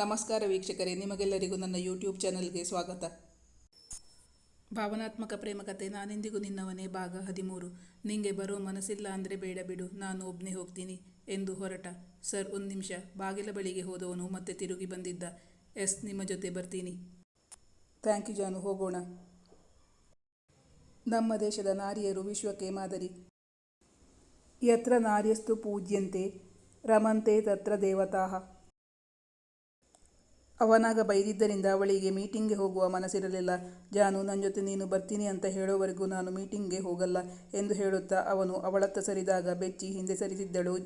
ನಮಸ್ಕಾರ ವೀಕ್ಷಕರೇ, ನಿಮಗೆಲ್ಲರಿಗೂ ನನ್ನ ಯೂಟ್ಯೂಬ್ ಚಾನಲ್ಗೆ ಸ್ವಾಗತ. ಭಾವನಾತ್ಮಕ ಪ್ರೇಮಕತೆ ನಾನೆಂದಿಗೂ ನಿನ್ನವನೇ ಭಾಗ ಹದಿಮೂರು. ನಿಂಗೆ ಬರೋ ಮನಸ್ಸಿಲ್ಲ ಅಂದರೆ ಬೇಡ ಬಿಡು, ನಾನು ಒಬ್ಬನೇ ಹೋಗ್ತೀನಿ ಎಂದು ಹೊರಟ. ಸರ್, ಒಂದು ನಿಮಿಷ. ಬಾಗಿಲ ಬಳಿಗೆ ಹೋದವನು ಮತ್ತೆ ತಿರುಗಿ ಬಂದಿದ್ದ. ಎಸ್, ನಿಮ್ಮ ಜೊತೆ ಬರ್ತೀನಿ. ಥ್ಯಾಂಕ್ ಯು ಜಾನು, ಹೋಗೋಣ. ನಮ್ಮ ದೇಶದ ನಾರಿಯರು ವಿಶ್ವಕ್ಕೆ ಮಾದರಿ. ಯತ್ರ ನಾರ್ಯಸ್ತು ಪೂಜ್ಯಂತೆ, ರಮಂತೆ ತತ್ರ ದೇವತಾಹ ಅವನಾಗ ಬೈದಿದ್ದರಿಂದ ಅವಳಿಗೆ ಮೀಟಿಂಗ್ಗೆ ಹೋಗುವ ಮನಸ್ಸಿರಲಿಲ್ಲ. ಜಾನು ನನ್ನ ಜೊತೆ ನೀನು ಬರ್ತೀನಿ ಅಂತ ಹೇಳೋವರೆಗೂ ನಾನು ಮೀಟಿಂಗ್ಗೆ ಹೋಗಲ್ಲ ಎಂದು ಹೇಳುತ್ತಾ ಅವನು ಅವಳತ್ತ ಸರಿದಾಗ ಬೆಚ್ಚಿ ಹಿಂದೆ ಸರಿಸಿದ್ದಳು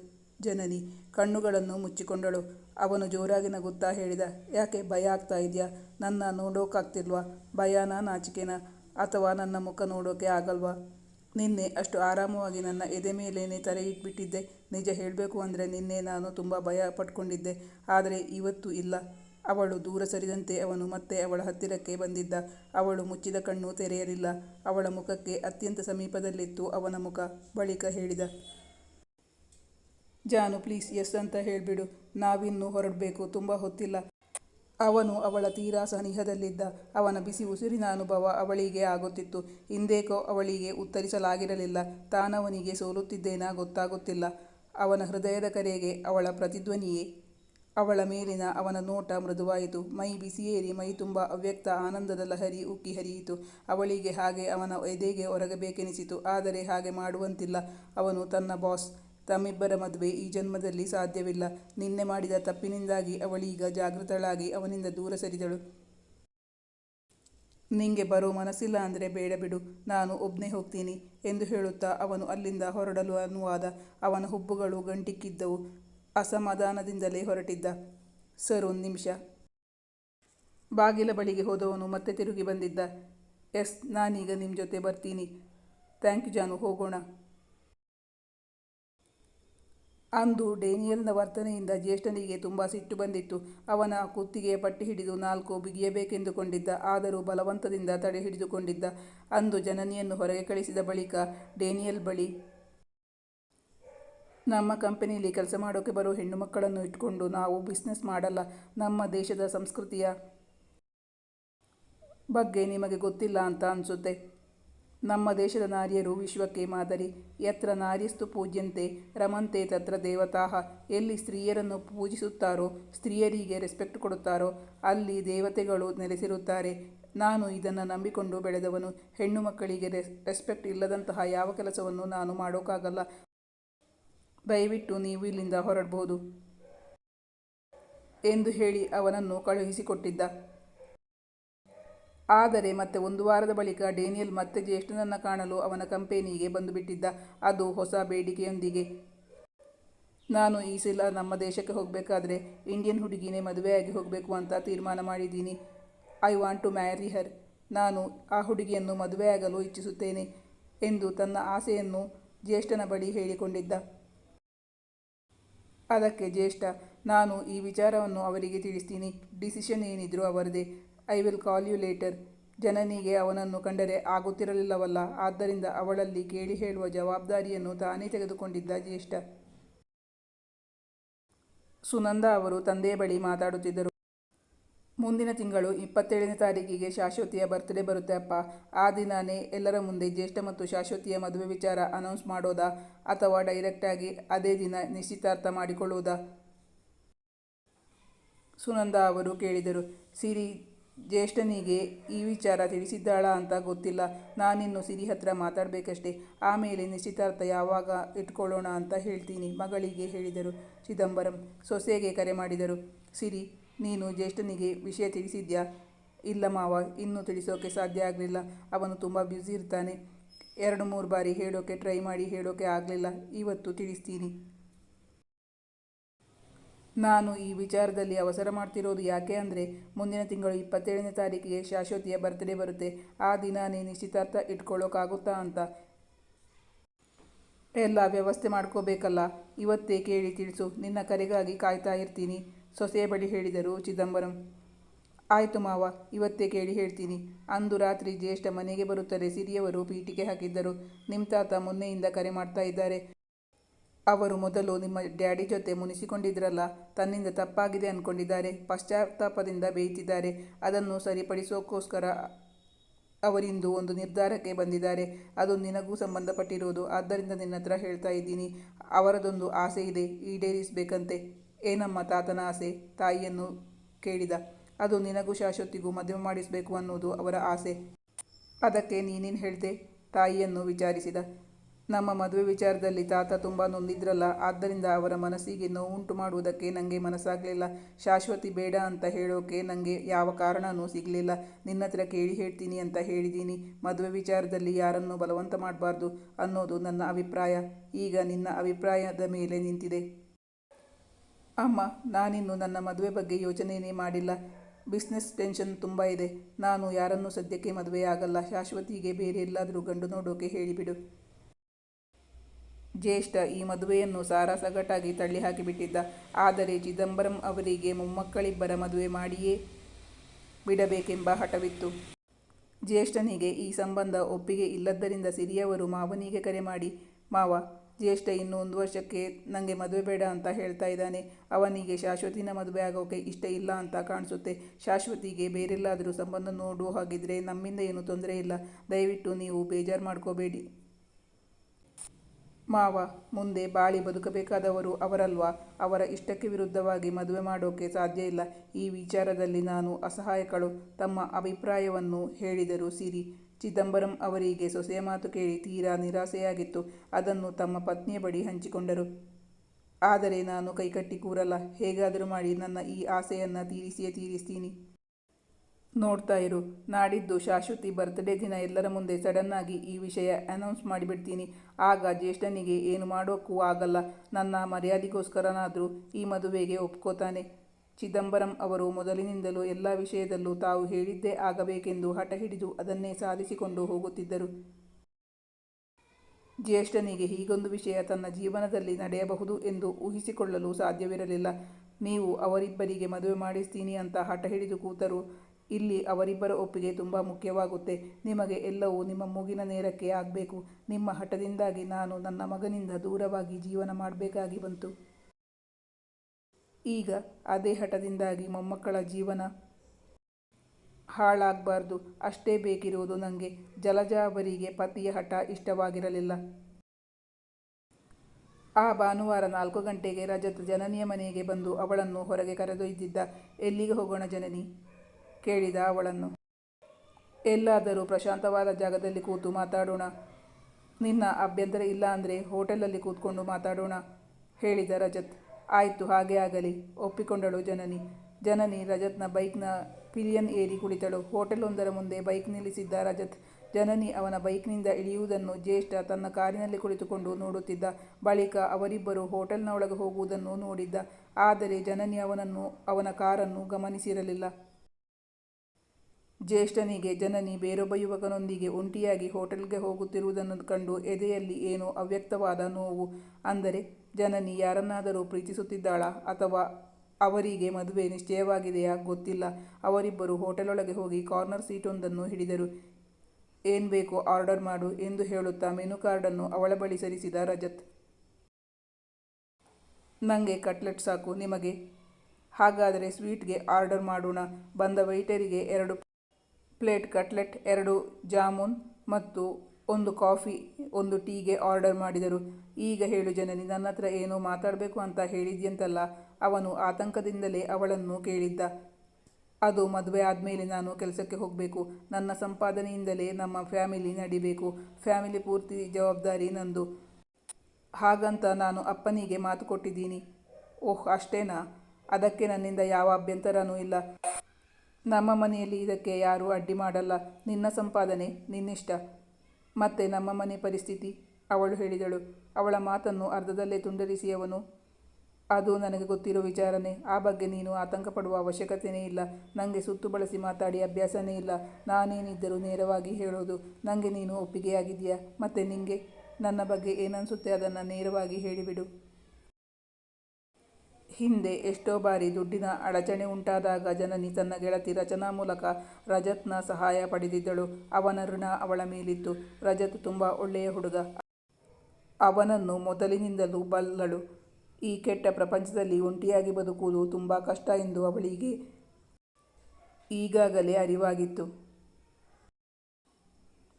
ಜನನಿ. ಕಣ್ಣುಗಳನ್ನು ಮುಚ್ಚಿಕೊಂಡಳು. ಅವನು ಜೋರಾಗಿ ನಗುತ್ತಾ ಹೇಳಿದ, ಯಾಕೆ ಭಯ ಆಗ್ತಾ ಇದೆಯಾ? ನನ್ನ ನೋಡೋಕ್ಕಾಗ್ತಿಲ್ವಾ ಭಯನಾ ನಾಚಿಕೆನಾ? ಅಥವಾ ನನ್ನ ಮುಖ ನೋಡೋಕೆ ಆಗಲ್ವಾ? ನಿನ್ನೆ ಅಷ್ಟು ಆರಾಮವಾಗಿ ನನ್ನ ಎದೆ ಮೇಲೇನೆ ತಲೆ ಇಟ್ಬಿಟ್ಟಿದ್ದೆ. ನಿಜ ಹೇಳಬೇಕು ಅಂದರೆ ನಿನ್ನೆ ನಾನು ತುಂಬ ಭಯ ಪಟ್ಕೊಂಡಿದ್ದೆ. ಆದರೆ ಇವತ್ತು ಇಲ್ಲ. ಅವಳು ದೂರ ಸರಿದಂತೆ ಅವನು ಮತ್ತೆ ಅವಳ ಹತ್ತಿರಕ್ಕೆ ಬಂದಿದ್ದ. ಅವಳು ಮುಚ್ಚಿದ ಕಣ್ಣು ತೆರೆಯಲಿಲ್ಲ. ಅವಳ ಮುಖಕ್ಕೆ ಅತ್ಯಂತ ಸಮೀಪದಲ್ಲಿತ್ತು ಅವನ ಮುಖ. ಬಳಿಕ ಹೇಳಿದ, ಜಾನು, ಪ್ಲೀಸ್, ಎಸ್ ಅಂತ ಹೇಳಿಬಿಡು. ನಾವಿನ್ನೂ ಹೊರಡಬೇಕು. ತುಂಬ ಹೊತ್ತಿಲ್ಲ. ಅವನು ಅವಳ ತೀರಾ ಸನಿಹದಲ್ಲಿದ್ದ. ಅವನ ಬಿಸಿ ಉಸಿರಿನ ಅನುಭವ ಅವಳಿಗೆ ಆಗುತ್ತಿತ್ತು. ಹಿಂದೇಕೋ ಅವಳಿಗೆ ಉತ್ತರಿಸಲಾಗಿರಲಿಲ್ಲ. ತಾನವನಿಗೆ ಸೋಲುತ್ತಿದ್ದೇನಾ ಗೊತ್ತಾಗುತ್ತಿಲ್ಲ. ಅವನ ಹೃದಯದ ಕರೆಗೆ ಅವಳ ಪ್ರತಿಧ್ವನಿಯೇ ಅವಳ ಮೇಲಿನ ಅವನ ನೋಟ ಮೃದುವಾಯಿತು. ಮೈ ಬಿಸಿಯೇರಿ ಮೈ ತುಂಬ ಅವ್ಯಕ್ತ ಆನಂದದ ಲಹರಿ ಉಕ್ಕಿ ಹರಿಯಿತು. ಅವಳಿಗೆ ಹಾಗೆ ಅವನ ಎದೆಗೆ ಹೊರಗಬೇಕೆನಿಸಿತು ಆದರೆ ಹಾಗೆ ಮಾಡುವಂತಿಲ್ಲ. ಅವನು ತನ್ನ ಬಾಸ್, ತಮ್ಮಿಬ್ಬರ ಮದುವೆ ಈ ಜನ್ಮದಲ್ಲಿ ಸಾಧ್ಯವಿಲ್ಲ. ನಿನ್ನೆ ಮಾಡಿದ ತಪ್ಪಿನಿಂದಾಗಿ ಅವಳೀಗ ಜಾಗೃತಳಾಗಿ ಅವನಿಂದ ದೂರ ಸರಿದಳು. ನಿಂಗೆ ಬರೋ ಮನಸ್ಸಿಲ್ಲ ಅಂದರೆ ಬೇಡ ಬಿಡು. ನಾನು ಒಬ್ಬನೇ ಹೋಗ್ತೀನಿ ಎಂದು ಹೇಳುತ್ತಾ ಅವನು ಅಲ್ಲಿಂದ ಹೊರಡಲು ಅನುವಾದ. ಅವನ ಹುಬ್ಬುಗಳು ಗಂಟಿಕ್ಕಿದ್ದವು. ಅಸಮಾಧಾನದಿಂದಲೇ ಹೊರಟಿದ್ದ. ಸರ್, ಒಂದು ನಿಮಿಷ. ಬಾಗಿಲ ಬಳಿಗೆ ಹೋದವನು ಮತ್ತೆ ತಿರುಗಿ ಬಂದಿದ್ದ. ಎಸ್, ನಾನೀಗ ನಿಮ್ಮ ಜೊತೆ ಬರ್ತೀನಿ. ಥ್ಯಾಂಕ್ ಯು ಜಾನು, ಹೋಗೋಣ. ಅಂದು ಡೇನಿಯಲ್ನ ವರ್ತನೆಯಿಂದ ಜ್ಯೇಷ್ಠನಿಗೆ ತುಂಬ ಸಿಟ್ಟು ಬಂದಿತ್ತು. ಅವನ ಕುತ್ತಿಗೆ ಪಟ್ಟಿ ಹಿಡಿದು ನಾಲ್ಕು ಬಿಗಿಯಬೇಕೆಂದುಕೊಂಡಿದ್ದ ಆದರೂ ಬಲವಂತದಿಂದ ತಡೆ ಹಿಡಿದುಕೊಂಡಿದ್ದ. ಅಂದು ಜನನಿಯನ್ನು ಹೊರಗೆ ಕಳಿಸಿದ ಬಳಿಕ ಡೇನಿಯಲ್ ಬಳಿ ನಮ್ಮ ಕಂಪನಿಯಲ್ಲಿ ಕೆಲಸ ಮಾಡೋಕ್ಕೆ ಬರೋ ಹೆಣ್ಣು ಮಕ್ಕಳನ್ನು ಇಟ್ಕೊಂಡು ನಾವು ಬಿಸ್ನೆಸ್ ಮಾಡಲ್ಲ. ನಮ್ಮ ದೇಶದ ಸಂಸ್ಕೃತಿಯ ಬಗ್ಗೆ ನಿಮಗೆ ಗೊತ್ತಿಲ್ಲ ಅಂತ ಅನಿಸುತ್ತೆ. ನಮ್ಮ ದೇಶದ ನಾರಿಯರು ವಿಶ್ವಕ್ಕೆ ಮಾದರಿ. ಯತ್ರ ನಾರಿಯಸ್ತು ಪೂಜ್ಯಂತೆ, ರಮಂತೆ ತತ್ರ ದೇವತಾಹ ಎಲ್ಲಿ ಸ್ತ್ರೀಯರನ್ನು ಪೂಜಿಸುತ್ತಾರೋ, ಸ್ತ್ರೀಯರಿಗೆ ರೆಸ್ಪೆಕ್ಟ್ ಕೊಡುತ್ತಾರೋ, ಅಲ್ಲಿ ದೇವತೆಗಳು ನೆಲೆಸಿರುತ್ತಾರೆ. ನಾನು ಇದನ್ನು ನಂಬಿಕೊಂಡು ಬೆಳೆದವನು. ಹೆಣ್ಣು ಮಕ್ಕಳಿಗೆ ರೆಸ್ಪೆಕ್ಟ್ ಇಲ್ಲದಂತಹ ಯಾವ ಕೆಲಸವನ್ನು ನಾನು ಮಾಡೋಕ್ಕಾಗಲ್ಲ. ದಯವಿಟ್ಟು ನೀವು ಇಲ್ಲಿಂದ ಹೊರಡಬಹುದು ಎಂದು ಹೇಳಿ ಅವನನ್ನು ಕಳುಹಿಸಿಕೊಟ್ಟಿದ್ದ. ಆದರೆ ಮತ್ತೆ ಒಂದು ವಾರದ ಬಳಿಕ ಡೇನಿಯಲ್ ಮತ್ತೆ ಜ್ಯೇಷ್ಠನನ್ನು ಕಾಣಲು ಅವನ ಕಂಪೆನಿಗೆ ಬಂದುಬಿಟ್ಟಿದ್ದ. ಅದು ಹೊಸ ಬೇಡಿಕೆಯೊಂದಿಗೆ, ನಾನು ಈ ಸಲ ನಮ್ಮ ದೇಶಕ್ಕೆ ಹೋಗಬೇಕಾದ್ರೆ ಇಂಡಿಯನ್ ಹುಡುಗಿನೇ ಮದುವೆಯಾಗಿ ಹೋಗಬೇಕು ಅಂತ ತೀರ್ಮಾನ ಮಾಡಿದ್ದೀನಿ. I want to marry her. ನಾನು ಆ ಹುಡುಗಿಯನ್ನು ಮದುವೆಯಾಗಲು ಇಚ್ಛಿಸುತ್ತೇನೆ ಎಂದು ತನ್ನ ಆಸೆಯನ್ನು ಜ್ಯೇಷ್ಠನ ಬಳಿ ಹೇಳಿಕೊಂಡಿದ್ದ. ಅದಕ್ಕೆ ಜ್ಯೇಷ್ಠ, ನಾನು ಈ ವಿಚಾರವನ್ನು ಅವರಿಗೆ ತಿಳಿಸ್ತೀನಿ. ಡಿಸಿಷನ್ ಏನಿದ್ರು ಅವರದೇ. I will call you later. ಜನನಿಗೆ ಅವನನ್ನು ಕಂಡರೆ ಆಗುತ್ತಿರಲಿಲ್ಲವಲ್ಲ. ಆದ್ದರಿಂದ ಅವಳಲ್ಲಿ ಕೇಳಿ ಹೇಳುವ ಜವಾಬ್ದಾರಿಯನ್ನು ತಾನೇ ತೆಗೆದುಕೊಂಡಿದ್ದ ಜ್ಯೇಷ್ಠ. ಸುನಂದ ಅವರು ತಂದೆಯ ಬಳಿ ಮಾತಾಡುತ್ತಿದ್ದರು. ಮುಂದಿನ ತಿಂಗಳು ಇಪ್ಪತ್ತೇಳನೇ ತಾರೀಕಿಗೆ ಶಾಶ್ವತಿಯ ಬರ್ತ್ಡೇ ಬರುತ್ತೆ ಅಪ್ಪ. ಆ ದಿನನೇ ಎಲ್ಲರ ಮುಂದೆ ಜ್ಯೇಷ್ಠ ಮತ್ತು ಶಾಶ್ವತಿಯ ಮದುವೆ ವಿಚಾರ ಅನೌನ್ಸ್ ಮಾಡೋದಾ ಅಥವಾ ಡೈರೆಕ್ಟಾಗಿ ಅದೇ ದಿನ ನಿಶ್ಚಿತಾರ್ಥ ಮಾಡಿಕೊಳ್ಳುವುದಾ? ಸುನಂದ ಅವರು ಕೇಳಿದರು. ಸಿರಿ, ಜ್ಯೇಷ್ಠನಿಗೆ ಈ ವಿಚಾರ ತಿಳಿಸಿದ್ದಾಳಾ ಅಂತ ಗೊತ್ತಿಲ್ಲ. ನಾನಿನ್ನು ಸಿರಿ ಹತ್ರ ಮಾತಾಡಬೇಕಷ್ಟೇ. ಆಮೇಲೆ ನಿಶ್ಚಿತಾರ್ಥ ಯಾವಾಗ ಇಟ್ಕೊಳ್ಳೋಣ ಅಂತ ಹೇಳ್ತೀನಿ, ಮಗಳಿಗೆ ಹೇಳಿದರು. ಚಿದಂಬರಂ ಸೊಸೆಗೆ ಕರೆ ಮಾಡಿದರು. ಸಿರಿ ನೀನು ಜ್ಯೇಷ್ಠನಿಗೆ ವಿಷಯ ತಿಳಿಸಿದ್ಯಾ? ಇಲ್ಲ ಮಾವ, ಇನ್ನೂ ತಿಳಿಸೋಕೆ ಸಾಧ್ಯ ಆಗಲಿಲ್ಲ. ಅವನು ತುಂಬ ಬ್ಯುಸಿ ಇರ್ತಾನೆ. ಎರಡು ಮೂರು ಬಾರಿ ಹೇಳೋಕೆ ಟ್ರೈ ಮಾಡಿ ಹೇಳೋಕೆ ಆಗಲಿಲ್ಲ. ಇವತ್ತು ತಿಳಿಸ್ತೀನಿ. ನಾನು ಈ ವಿಚಾರದಲ್ಲಿ ಅವಸರ ಮಾಡ್ತಿರೋದು ಯಾಕೆ ಅಂದರೆ, ಮುಂದಿನ ತಿಂಗಳು ಇಪ್ಪತ್ತೇಳನೇ ತಾರೀಕಿಗೆ ಶಾಶ್ವತಿಯ ಬರ್ತ್ಡೇ ಬರುತ್ತೆ. ಆ ದಿನನೇ ನಿಶ್ಚಿತಾರ್ಥ ಇಟ್ಕೊಳ್ಳೋಕ್ಕಾಗುತ್ತಾ ಅಂತ. ಎಲ್ಲ ವ್ಯವಸ್ಥೆ ಮಾಡ್ಕೋಬೇಕಲ್ಲ. ಇವತ್ತೇ ಕೇಳಿ ತಿಳಿಸು. ನಿನ್ನ ಕರೆಗಾಗಿ ಕಾಯ್ತಾ ಇರ್ತೀನಿ. ಸೊಸೆಯ ಬಳಿ ಹೇಳಿದರು, ಚಿದಂಬರಂ, ಆಯಿತು ಮಾವ, ಇವತ್ತೇ ಕೇಳಿ ಹೇಳ್ತೀನಿ. ಅಂದು ರಾತ್ರಿ ಜ್ಯೇಷ್ಠ ಮನೆಗೆ ಬರುತ್ತದೆ ಸಿರಿಯವರು ಪೀಟಿಗೆ ಹಾಕಿದ್ದರು. ನಿಮ್ಮ ತಾತ ಮೊನ್ನೆಯಿಂದ ಕರೆ ಮಾಡ್ತಾ ಇದ್ದಾರೆ. ಅವರು ಮೊದಲು ನಿಮ್ಮ ಡ್ಯಾಡಿ ಜೊತೆ ಮುನಿಸಿಕೊಂಡಿದ್ರಲ್ಲ, ತನ್ನಿಂದ ತಪ್ಪಾಗಿದೆ ಅಂದ್ಕೊಂಡಿದ್ದಾರೆ ಪಶ್ಚಾತ್ತಾಪದಿಂದ ಬೇಯ್ತಿದ್ದಾರೆ. ಅದನ್ನು ಸರಿಪಡಿಸೋಕ್ಕೋಸ್ಕರ ಅವರಿಂದು ಒಂದು ನಿರ್ಧಾರಕ್ಕೆ ಬಂದಿದ್ದಾರೆ. ಅದು ನಿನಗೂ ಸಂಬಂಧಪಟ್ಟಿರುವುದು ಆದ್ದರಿಂದ ನಿನ್ನ ಹತ್ರ ಹೇಳ್ತಾ ಇದ್ದೀನಿ. ಅವರದೊಂದು ಆಸೆ ಇದೆ. ಈಡೇರಿಸಬೇಕಂತೆ. ಏನಮ್ಮ ತಾತನ ಆಸೆ ತಾಯಿಯನ್ನು ಕೇಳಿದ. ಅದು ನಿನಗೂ ಶಾಶ್ವತಿಗೂ ಮದುವೆ ಮಾಡಿಸಬೇಕು ಅನ್ನೋದು ಅವರ ಆಸೆ. ಅದಕ್ಕೆ ನೀನೇನು ಹೇಳಿದೆ? ತಾಯಿಯನ್ನು ವಿಚಾರಿಸಿದ. ನಮ್ಮ ಮದುವೆ ವಿಚಾರದಲ್ಲಿ ತಾತ ತುಂಬ ನೊಂದಿದ್ರಲ್ಲ, ಆದ್ದರಿಂದ ಅವರ ಮನಸ್ಸಿಗೆ ನೋವುಂಟು ಮಾಡುವುದಕ್ಕೆ ನನಗೆ ಮನಸ್ಸಾಗಲಿಲ್ಲ. ಶಾಶ್ವತಿ ಬೇಡ ಅಂತ ಹೇಳೋಕೆ ನನಗೆ ಯಾವ ಕಾರಣವೂ ಸಿಗಲಿಲ್ಲ. ನಿನ್ನ ಹತ್ರ ಕೇಳಿ ಹೇಳ್ತೀನಿ ಅಂತ ಹೇಳಿದ್ದೀನಿ. ಮದುವೆ ವಿಚಾರದಲ್ಲಿ ಯಾರನ್ನೂ ಬಲವಂತ ಮಾಡಬಾರ್ದು ಅನ್ನೋದು ನನ್ನ ಅಭಿಪ್ರಾಯ. ಈಗ ನಿನ್ನ ಅಭಿಪ್ರಾಯದ ಮೇಲೆ ನಿಂತಿದೆ. ಅಮ್ಮ, ನಾನಿನ್ನು ನನ್ನ ಮದುವೆ ಬಗ್ಗೆ ಯೋಚನೆಯೇ ಮಾಡಿಲ್ಲ. ಬಿಸ್ನೆಸ್ ಟೆನ್ಷನ್ ತುಂಬ ಇದೆ. ನಾನು ಯಾರನ್ನೂ ಸದ್ಯಕ್ಕೆ ಮದುವೆಯಾಗಲ್ಲ ಶಾಶ್ವತಿಗೆ ಬೇರೆ ಎಲ್ಲಾದರೂ ಗಂಡು ನೋಡೋಕೆ ಹೇಳಿಬಿಡು. ಜ್ಯೇಷ್ಠ ಈ ಮದುವೆಯನ್ನು ಸಾರಾಸಗಟಾಗಿ ತಳ್ಳಿ ಹಾಕಿಬಿಟ್ಟಿದ್ದ. ಆದರೆ ಚಿದಂಬರಂ ಅವರಿಗೆ ಮೊಮ್ಮಕ್ಕಳಿಬ್ಬರ ಮದುವೆ ಮಾಡಿಯೇ ಬಿಡಬೇಕೆಂಬ ಹಠವಿತ್ತು. ಜ್ಯೇಷ್ಠನಿಗೆ ಈ ಸಂಬಂಧ ಒಪ್ಪಿಗೆ ಇಲ್ಲದ್ದರಿಂದ ಸಿರಿಯವರು ಮಾವನಿಗೆ ಕರೆ ಮಾಡಿ ಮಾವ, ಜ್ಯೇಷ್ಠ ಇನ್ನು ಒಂದು ವರ್ಷಕ್ಕೆ ನನಗೆ ಮದುವೆ ಬೇಡ ಅಂತ ಹೇಳ್ತಾ ಇದ್ದಾನೆ. ಅವನಿಗೆ ಶಾಶ್ವತಿನ ಮದುವೆ ಆಗೋಕೆ ಇಷ್ಟ ಇಲ್ಲ ಅಂತ ಕಾಣಿಸುತ್ತೆ. ಶಾಶ್ವತಿಗೆ ಬೇರೆಲ್ಲಾದರೂ ಸಂಬಂಧ ನೋಡುವ ಹಾಗಿದ್ರೆ ನಮ್ಮಿಂದ ಏನು ತೊಂದರೆ ಇಲ್ಲ. ದಯವಿಟ್ಟು ನೀವು ಬೇಜಾರು ಮಾಡ್ಕೋಬೇಡಿ. ಮಾವ, ಮುಂದೆ ಬಾಳಿ ಬದುಕಬೇಕಾದವರು ಅವರಲ್ವಾ? ಅವರ ಇಷ್ಟಕ್ಕೆ ವಿರುದ್ಧವಾಗಿ ಮದುವೆ ಮಾಡೋಕೆ ಸಾಧ್ಯ ಇಲ್ಲ. ಈ ವಿಚಾರದಲ್ಲಿ ನಾನು ಅಸಹಾಯಕಳು. ತಮ್ಮ ಅಭಿಪ್ರಾಯವನ್ನು ಹೇಳಿದರು ಸಿರಿ. ಚಿದಂಬರಂ ಅವರಿಗೆ ಸೊಸೆಯ ಮಾತು ಕೇಳಿ ತೀರಾ ನಿರಾಸೆಯಾಗಿತ್ತು. ಅದನ್ನು ತಮ್ಮ ಪತ್ನಿಯ ಬಳಿ ಹಂಚಿಕೊಂಡರು. ಆದರೆ ನಾನು ಕೈಕಟ್ಟಿ ಕೂರಲ್ಲ. ಹೇಗಾದರೂ ಮಾಡಿ ನನ್ನ ಈ ಆಸೆಯನ್ನು ತೀರಿಸಿಯೇ ತೀರಿಸ್ತೀನಿ. ನೋಡ್ತಾ ಇರು. ನಾಡಿದ್ದು ಶಾಶ್ವತಿ ಬರ್ತ್ಡೇ ದಿನ ಎಲ್ಲರ ಮುಂದೆ ಸಡನ್ನಾಗಿ ಈ ವಿಷಯ ಅನೌನ್ಸ್ ಮಾಡಿಬಿಡ್ತೀನಿ. ಆಗ ಜ್ಯೇಷ್ಠನಿಗೆ ಏನು ಮಾಡೋಕ್ಕೂ ಆಗಲ್ಲ. ನನ್ನ ಮರ್ಯಾದೆಗೋಸ್ಕರನಾದರೂ ಈ ಮದುವೆಗೆ ಒಪ್ಕೋತಾನೆ. ಚಿದಂಬರಂ ಅವರು ಮೊದಲಿನಿಂದಲೂ ಎಲ್ಲ ವಿಷಯದಲ್ಲೂ ತಾವು ಹೇಳಿದ್ದೇ ಆಗಬೇಕೆಂದು ಹಠ ಹಿಡಿದು ಅದನ್ನೇ ಸಾಧಿಸಿಕೊಂಡು ಹೋಗುತ್ತಿದ್ದರು. ಜ್ಯೇಷ್ಠನಿಗೆ ಹೀಗೊಂದು ವಿಷಯ ತನ್ನ ಜೀವನದಲ್ಲಿ ನಡೆಯಬಹುದು ಎಂದು ಊಹಿಸಿಕೊಳ್ಳಲು ಸಾಧ್ಯವಿರಲಿಲ್ಲ. ನೀವು ಅವರಿಬ್ಬರಿಗೆ ಮದುವೆ ಮಾಡಿಸ್ತೀನಿ ಅಂತ ಹಠ ಹಿಡಿದು ಕೂತರು ಇಲ್ಲಿ ಅವರಿಬ್ಬರ ಒಪ್ಪಿಗೆ ತುಂಬ ಮುಖ್ಯವಾಗುತ್ತೆ. ನಿಮಗೆ ಎಲ್ಲವೂ ನಿಮ್ಮ ಮೂಗಿನ ನೇರಕ್ಕೆ ಆಗಬೇಕು. ನಿಮ್ಮ ಹಠದಿಂದಾಗಿ ನಾನು ನನ್ನ ಮಗನಿಂದ ದೂರವಾಗಿ ಜೀವನ ಮಾಡಬೇಕಾಗಿ ಬಂತು. ಈಗ ಅದೇ ಹಠದಿಂದಾಗಿ ಮೊಮ್ಮಕ್ಕಳ ಜೀವನ ಹಾಳಾಗಬಾರ್ದು. ಅಷ್ಟೇ ಬೇಕಿರುವುದು ನನಗೆ ಜಲಜಾಬರಿಗೆ ಪತಿಯ ಹಠ ಇಷ್ಟವಾಗಿರಲಿಲ್ಲ. ಆ ಭಾನುವಾರ ನಾಲ್ಕು ಗಂಟೆಗೆ ರಜತ್ ಜನನಿಯ ಮನೆಗೆ ಬಂದು ಅವಳನ್ನು ಹೊರಗೆ ಕರೆದೊಯ್ದಿದ್ದ ಎಲ್ಲಿಗೆ ಹೋಗೋಣ ಜನನಿ? ಕೇಳಿದ ಅವಳನ್ನು. ಎಲ್ಲಾದರೂ ಪ್ರಶಾಂತವಾದ ಜಾಗದಲ್ಲಿ ಕೂತು ಮಾತಾಡೋಣ. ನಿನ್ನ ಅಭ್ಯಂತರ ಇಲ್ಲ ಅಂದರೆ ಹೋಟೆಲಲ್ಲಿ ಕೂತ್ಕೊಂಡು ಮಾತಾಡೋಣ, ಹೇಳಿದ ರಜತ್. ಆಯಿತು, ಹಾಗೆ ಆಗಲಿ, ಒಪ್ಪಿಕೊಂಡಳು ಜನನಿ. ಜನನಿ ರಜತ್ನ ಬೈಕ್ನ ಪಿಲಿಯನ್ ಏರಿ ಕುಳಿತಳು. ಹೋಟೆಲ್ ಒಂದರ ಮುಂದೆ ಬೈಕ್ ನಿಲ್ಲಿಸಿದ್ದ ರಜತ್, ಜನನಿ ಅವನ ಬೈಕ್ನಿಂದ ಇಳಿಯುವುದನ್ನು ಜ್ಯೇಷ್ಠ ತನ್ನ ಕಾರಿನಲ್ಲಿ ಕುಳಿತುಕೊಂಡು ನೋಡುತ್ತಿದ್ದ. ಬಳಿಕ ಅವರಿಬ್ಬರು ಹೋಟೆಲ್ನ ಒಳಗೆ ಹೋಗುವುದನ್ನು ನೋಡಿದ್ದ. ಆದರೆ ಜನನಿ ಅವನನ್ನು, ಅವನ ಕಾರನ್ನು ಗಮನಿಸಿರಲಿಲ್ಲ. ಜ್ಯೇಷ್ಠನಿಗೆ ಜನನಿ ಬೇರೊಬ್ಬ ಯುವಕನೊಂದಿಗೆ ಒಂಟಿಯಾಗಿ ಹೋಟೆಲ್ಗೆ ಹೋಗುತ್ತಿರುವುದನ್ನು ಕಂಡು ಎದೆಯಲ್ಲಿ ಏನೋ ಅವ್ಯಕ್ತವಾದ ನೋವು. ಅಂದರೆ, ಜನನಿ ಯಾರನ್ನಾದರೂ ಪ್ರೀತಿಸುತ್ತಿದ್ದಾಳಾ ಅಥವಾ ಅವರಿಗೆ ಮದುವೆ ನಿಶ್ಚಯವಾಗಿದೆಯಾ ಗೊತ್ತಿಲ್ಲ. ಅವರಿಬ್ಬರು ಹೋಟೆಲೊಳಗೆ ಹೋಗಿ ಕಾರ್ನರ್ ಸೀಟೊಂದನ್ನು ಹಿಡಿದರು. ಏನು ಬೇಕೋ ಆರ್ಡರ್ ಮಾಡು ಎಂದು ಹೇಳುತ್ತಾ ಮೆನು ಕಾರ್ಡನ್ನು ಅವಳ ಬಳಿ ಸರಿಸಿದ ರಜತ್. ನನಗೆ ಕಟ್ಲೆಟ್ ಸಾಕು, ನಿಮಗೆ. ಹಾಗಾದರೆ ಸ್ವೀಟ್ಗೆ ಆರ್ಡರ್ ಮಾಡೋಣ. ಬಂದ ವೈಟರಿಗೆ ಎರಡು ಪ್ಲೇಟ್ ಕಟ್ಲೆಟ್, ಎರಡು ಜಾಮೂನ್ ಮತ್ತು ಒಂದು ಕಾಫಿ, ಒಂದು ಟೀಗೆ ಆರ್ಡರ್ ಮಾಡಿದರು. ಈಗ ಹೇಳು ಜನನಿ, ನನ್ನ ಹತ್ರ ಏನೋ ಮಾತಾಡಬೇಕು ಅಂತ ಹೇಳಿದ್ಯಂತಲ್ಲ, ಅವನು ಆತಂಕದಿಂದಲೇ ಅವಳನ್ನು ಕೇಳಿದ್ದ. ಅದು ಮದುವೆ ಆದಮೇಲೆ ನಾನು ಕೆಲಸಕ್ಕೆ ಹೋಗಬೇಕು. ನನ್ನ ಸಂಪಾದನೆಯಿಂದಲೇ ನಮ್ಮ ಫ್ಯಾಮಿಲಿ ನಡಿಬೇಕು. ಫ್ಯಾಮಿಲಿ ಪೂರ್ತಿ ಜವಾಬ್ದಾರಿ ನಂದು. ಹಾಗಂತ ನಾನು ಅಪ್ಪನಿಗೆ ಮಾತು ಕೊಟ್ಟಿದ್ದೀನಿ. ಓಹ್, ಅಷ್ಟೇನಾ? ಅದಕ್ಕೆ ನನ್ನಿಂದ ಯಾವ ಅಭ್ಯಂತರನೂ ಇಲ್ಲ. ನಮ್ಮ ಮನೆಯಲ್ಲಿ ಇದಕ್ಕೆ ಯಾರೂ ಅಡ್ಡಿ ಮಾಡಲ್ಲ. ನಿನ್ನ ಸಂಪಾದನೆ, ನಿನ್ನಿಷ್ಟ. ಮತ್ತೆ ನಮ್ಮ ಮನೆ ಪರಿಸ್ಥಿತಿ? ಅವಳು ಹೇಳಿದಳು. ಅವಳ ಮಾತನ್ನು ಅರ್ಧದಲ್ಲೇ ತುಂಡರಿಸಿ ಅವನು ಅದು ನನಗೆ ಗೊತ್ತಿರೋ ವಿಚಾರನೇ. ಆ ಬಗ್ಗೆ ನೀನು ಆತಂಕ ಪಡುವ ಅವಶ್ಯಕತೆಯೇ ಇಲ್ಲ. ನನಗೆ ಸುತ್ತು ಬಳಸಿ ಮಾತಾಡಿ ಅಭ್ಯಾಸನೇ ಇಲ್ಲ. ನಾನೇನಿದ್ದರೂ ನೇರವಾಗಿ ಹೇಳೋದು. ನನಗೆ ನೀನು ಒಪ್ಪಿಗೆಯಾಗಿದೆಯಾ ಮತ್ತು ನಿನಗೆ ನನ್ನ ಬಗ್ಗೆ ಏನನ್ಸುತ್ತೆ ಅದನ್ನು ನೇರವಾಗಿ ಹೇಳಿಬಿಡು. ಹಿಂದೆ ಎಷ್ಟೋ ಬಾರಿ ದುಡ್ಡಿನ ಅಡಚಣೆ ಉಂಟಾದಾಗ ಜನನಿ ತನ್ನ ಗೆಳತಿ ರಚನಾ ಮೂಲಕ ರಜತ್ನ ಸಹಾಯ ಪಡೆದಿದ್ದಳು ಅವನ ಋಣ ಅವಳ ಮೇಲಿತ್ತು ರಜತ್ ತುಂಬ ಒಳ್ಳೆಯ ಹುಡುಗ ಅವನನ್ನು ಮೊದಲಿನಿಂದಲೂ ಬಲ್ಲಳು. ಈ ಕೆಟ್ಟ ಪ್ರಪಂಚದಲ್ಲಿ ಒಂಟಿಯಾಗಿ ಬದುಕುವುದು ತುಂಬ ಕಷ್ಟ ಎಂದು ಅವಳಿಗೆ ಈಗಾಗಲೇ ಅರಿವಾಗಿತ್ತು.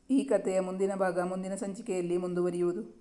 ಈ ಕಥೆಯ ಮುಂದಿನ ಭಾಗ ಮುಂದಿನ ಸಂಚಿಕೆಯಲ್ಲಿ ಮುಂದುವರಿಯುವುದು.